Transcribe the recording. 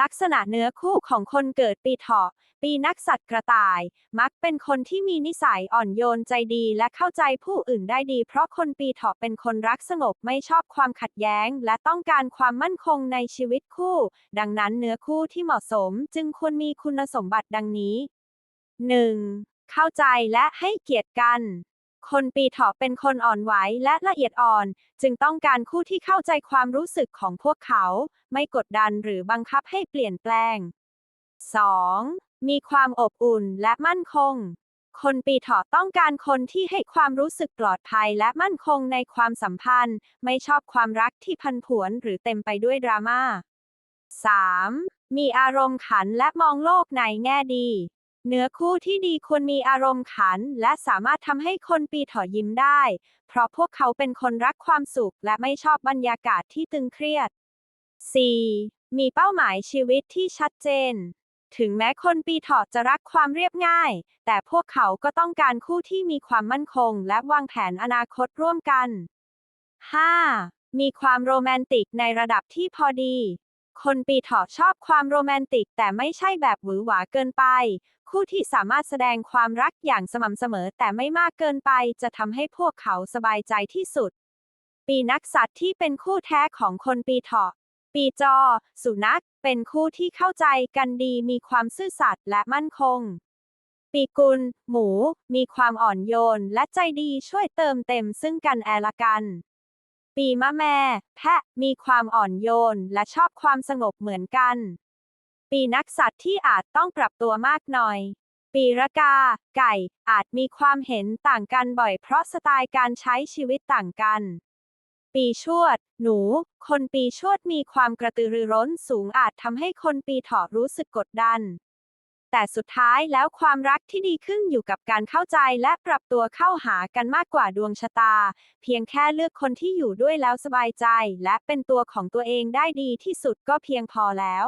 ลักษณะเนื้อคู่ของคนเกิดปีเถาะ ปีนักสัตว์กระต่าย มักเป็นคนที่มีนิสัยอ่อนโยนใจดีและเข้าใจผู้อื่นได้ดี เพราะคนปีเถาะเป็นคนรักสงบไม่ชอบความขัดแย้ง และต้องการความมั่นคงในชีวิตคู่ ดังนั้นเนื้อคู่ที่เหมาะสมจึงควรมีคุณสมบัติดังนี้ 1. เข้าใจและให้เกียรติกัน คนปีเถาะเป็นคนอ่อนไหวและละเอียดอ่อน จึงต้องการคู่ที่เข้าใจความรู้สึกของพวกเขา ไม่กดดันหรือบังคับให้เปลี่ยนแปลง 2. มีความอบอุ่นและมั่นคง คนปีเถาะต้องการคนที่ให้ความรู้สึกปลอดภัยและมั่นคงในความสัมพันธ์ ไม่ชอบความรักที่พันผวนหรือเต็มไปด้วยดราม่า 3. มีอารมณ์ขันและมองโลกในแง่ดี เนื้อคู่ที่ดีควรมีอารมณ์ขัน และสามารถทำให้คนปีเถาะยิ้มได้ เพราะพวกเขาเป็นคนรักความสุข และไม่ชอบบรรยากาศที่ตึงเครียด 4. มีเป้าหมายชีวิตที่ชัดเจน ถึงแม้คนปีเถาะจะรักความเรียบง่าย แต่พวกเขาก็ต้องการคู่ที่มีความมั่นคง และวางแผนอนาคตร่วมกัน 5. มีความโรแมนติกในระดับที่พอดี คนปีเถาะชอบความโรแมนติก แต่ไม่ใช่แบบหวือหวาเกินไป คู่ที่สามารถแสดงความรักอย่างสม่ำเสมอแต่ไม่มากเกินไป จะทำให้พวกเขาสบายใจที่สุด ปีนักสัตว์ที่เป็นคู่แท้ของคนปีเถาะ ปีจอ สุนัข เป็นคู่ที่เข้าใจกันดีมีความซื่อสัตย์และมั่นคง ปีกุล หมู มีความอ่อนโยนและใจดีช่วยเติมเต็มซึ่งกันและละกัน ปีมะแม่ แพะ มีความอ่อนโยน และชอบความสงบเหมือนกัน ปีนักสัตว์ที่อาจต้องปรับตัวมากหน่อย ปีระกา ไก่ อาจมีความเห็นต่างกันบ่อยเพราะสไตล์การใช้ชีวิตต่างกัน ปีชวด หนู คนปีชวดมีความกระตือรือร้นสูงอาจทำให้คนปีเถาะรู้สึกกดดัน แต่สุดท้ายแล้วความรักที่ดีขึ้นอยู่กับการเข้าใจและปรับตัวเข้าหากันมากกว่าดวงชะตา เพียงแค่เลือกคนที่อยู่ด้วยแล้วสบายใจ และเป็นตัวของตัวเองได้ดีที่สุดก็เพียงพอแล้ว